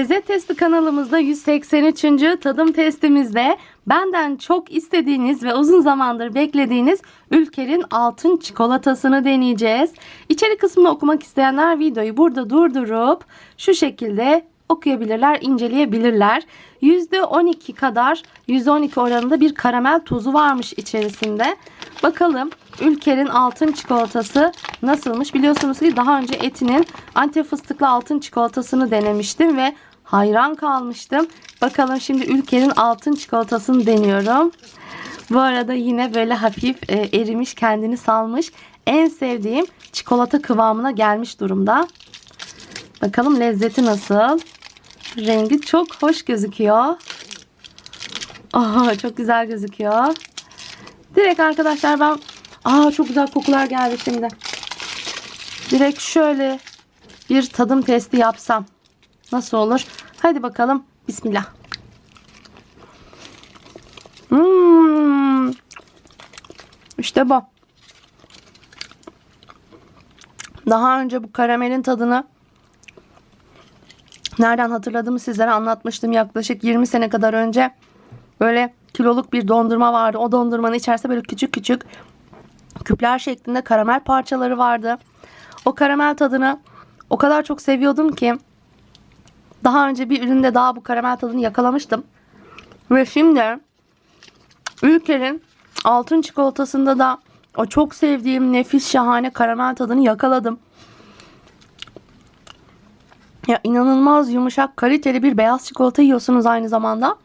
Lezzet Testi kanalımızda 183. tadım testimizde benden çok istediğiniz ve uzun zamandır beklediğiniz Ülker'in altın çikolatasını deneyeceğiz. İçerik kısmını okumak isteyenler videoyu burada durdurup şu şekilde okuyabilirler, inceleyebilirler. %12 kadar, %12 oranında bir karamel tuzu varmış içerisinde. Bakalım Ülker'in altın çikolatası nasılmış? Biliyorsunuz ki daha önce Eti'nin antep fıstıklı altın çikolatasını denemiştim ve hayran kalmıştım. Bakalım şimdi Ülker'in altın çikolatasını deniyorum. Bu arada yine böyle hafif e, erimiş, kendini salmış. En sevdiğim çikolata kıvamına gelmiş durumda. Bakalım lezzeti nasıl? Rengi çok hoş gözüküyor. Oh, çok güzel gözüküyor. Direkt arkadaşlar ben Aa çok güzel kokular geldi şimdi. Direkt şöyle bir tadım testi yapsam nasıl olur? Hadi bakalım. Bismillah. Hmm. İşte bu. Daha önce bu karamelin tadını nereden hatırladığımı sizlere anlatmıştım. Yaklaşık 20 sene kadar önce böyle kiloluk bir dondurma vardı. O dondurmanın içerisinde böyle küçük küçük küpler şeklinde karamel parçaları vardı. O karamel tadını o kadar çok seviyordum ki daha önce bir üründe daha bu karamel tadını yakalamıştım. Ve şimdi Ülker'in altın çikolatasında da o çok sevdiğim nefis şahane karamel tadını yakaladım. Ya inanılmaz yumuşak kaliteli bir beyaz çikolata yiyorsunuz aynı zamanda.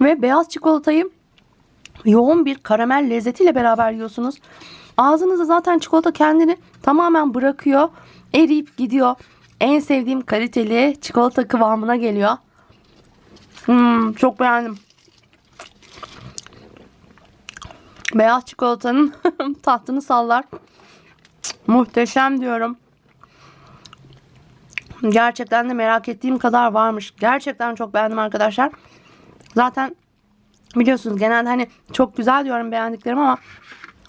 Ve beyaz çikolatayı yoğun bir karamel lezzetiyle beraber yiyorsunuz. Ağzınızda zaten çikolata kendini tamamen bırakıyor. Eriyip gidiyor. En sevdiğim kaliteli çikolata kıvamına geliyor. Hmm, çok beğendim. Beyaz çikolatanın tahtını sallar. Muhteşem diyorum. Gerçekten de merak ettiğim kadar varmış. Gerçekten çok beğendim arkadaşlar. Zaten biliyorsunuz genelde hani çok güzel diyorum beğendiklerim ama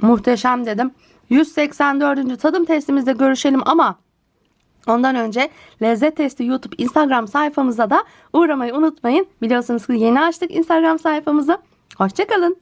muhteşem dedim. 184. tadım testimizde görüşelim ama ondan önce lezzet testi YouTube Instagram sayfamıza da uğramayı unutmayın. Biliyorsunuz ki yeni açtık Instagram sayfamızı. Hoşçakalın.